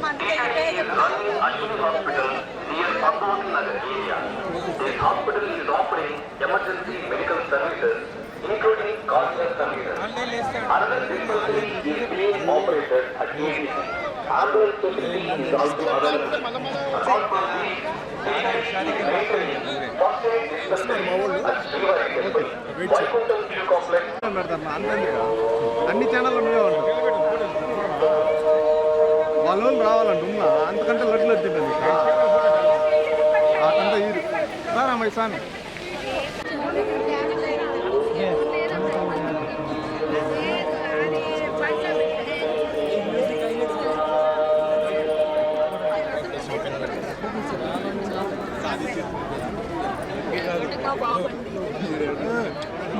running Ashwini Hospital near Pandavati Nagar area. This hospital is offering emergency medical services, including cardiac services. Another dispensary is being operated at UBC. Ambulance facility is also available. Apart from these, we are maintaining first aid dispensary at Srivari Temple, Vaikuntham View Complex, పెడతారు అంతెందుకు అన్ని channel నువ్వే ఉంటావు వాళ్ళ వాళ్ళు రావాలంట ఉన్నా అంతకంటే లడ్లు వచ్చిందండి అకంతా ఇది సార్ అమ్మాయి స్వామి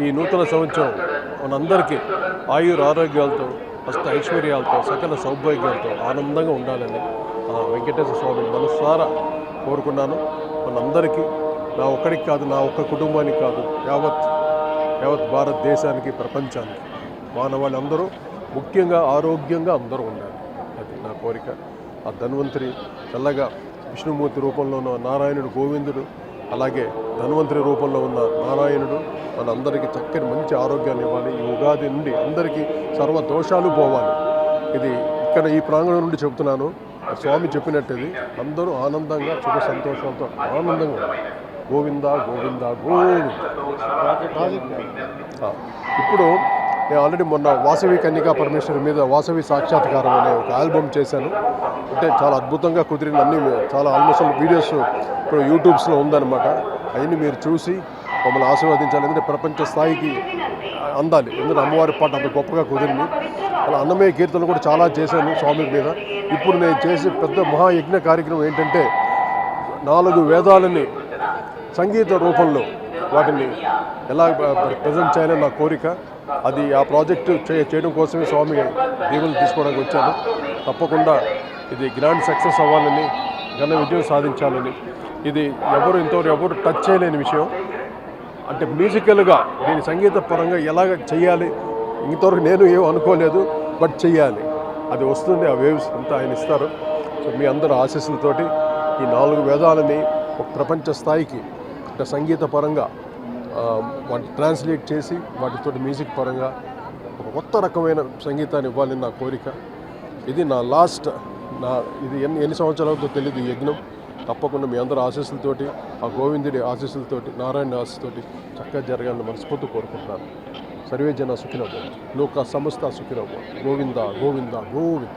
ఈ నూతన సంవత్సరం మనందరికీ ఆయుర ఆరోగ్యాలతో ఫస్ట్ ఐశ్వర్యాలతో సకల సౌభాగ్యాలతో ఆనందంగా ఉండాలని ఆ వెంకటేశ్వర స్వామిని మనసారా కోరుకున్నాను. మనందరికీ నా ఒక్కడికి కాదు నా ఒక్క కుటుంబానికి కాదు యావత్ యావత్ భారతదేశానికి ప్రపంచానికి మానవాళ్ళందరూ ముఖ్యంగా ఆరోగ్యంగా అందరూ ఉండాలి. అది నా కోరిక. ఆ ధన్వంతరి చల్లగా విష్ణుమూర్తి రూపంలో ఉన్న నారాయణుడు గోవిందుడు అలాగే ధన్వంతరి రూపంలో ఉన్న నారాయణుడు మన అందరికీ చక్కని మంచి ఆరోగ్యాన్ని ఇవ్వాలి. ఈ ఉగాది నుండి అందరికీ సర్వ దోషాలు పోవాలి. ఇది ఇక్కడ ఈ ప్రాంగణం నుండి చెబుతున్నాను. స్వామి చెప్పినట్టుది అందరూ ఆనందంగా సుఖ సంతోషంతో ఆనందంగా ఉండాలి. గోవింద గోవింద గోవింద. ఇప్పుడు నేను ఆల్రెడీ మొన్న వాసవి కన్యకా పరమేశ్వరి మీద వాసవి సాక్షాత్కారం అనే ఒక ఆల్బమ్ చేశాను. అంటే చాలా అద్భుతంగా కుదిరిన అన్ని చాలా ఆల్మోస్ట్ వీడియోస్ ఇప్పుడు యూట్యూబ్స్లో ఉందన్నమాట. అవన్నీ మీరు చూసి మమ్మల్ని ఆశీర్వదించాలి. ఎందుకంటే ప్రపంచ స్థాయికి అందాలి. ఎందుకంటే అమ్మవారి పాట అంత గొప్పగా కుదిరింది. అలా అన్నమయ్య కీర్తనలు కూడా చాలా చేశాను స్వామి మీద. ఇప్పుడు నేను చేసే పెద్ద మహాయజ్ఞ కార్యక్రమం ఏంటంటే నాలుగు వేదాలని సంగీత రూపంలో వాటిని ఎలా ప్రజెంట్ చేయాలని నా కోరిక. అది ఆ ప్రాజెక్టు చేయడం కోసమే స్వామి దీవులు తీసుకోవడానికి వచ్చాను తప్పకుండా ఇది గ్రాండ్ సక్సెస్ అవ్వాలని ఘన విజయం సాధించాలని. ఇది ఎవరు ఇంతవరకు ఎవరు టచ్ చేయలేని విషయం. అంటే మ్యూజికల్గా దీని సంగీత పరంగా ఎలాగ చేయాలి ఇంతవరకు నేను ఏం అనుకోలేదు బట్ చెయ్యాలి అది వస్తుంది ఆ వేవ్స్ అంతా ఆయన ఇస్తారు. సో మీ అందరూ ఆశీస్సులతోటి ఈ నాలుగు వేదాలని ఒక ప్రపంచ స్థాయికి సంగీత పరంగా వాటిని ట్రాన్స్లేట్ చేసి వాటితో మ్యూజిక్ పరంగా ఒక కొత్త రకమైన సంగీతాన్ని ఇవ్వాలని నా కోరిక. ఇది నా లాస్ట్ నా ఇది ఎన్ని ఎన్ని సంవత్సరాలతో తెలియదు ఈ యజ్ఞం. తప్పకుండా మీ అందరూ ఆశీస్సులతోటి ఆ గోవిందుడి ఆశీస్సులతోటి నారాయణ ఆశీస్సుతోటి చక్కగా జరగాలని మనస్ఫూర్తి కోరుకుంటున్నాను. సర్వే జన సుఖినవ్వు లోక సమస్త సుఖినవ్వు గోవింద గోవింద గోవింద.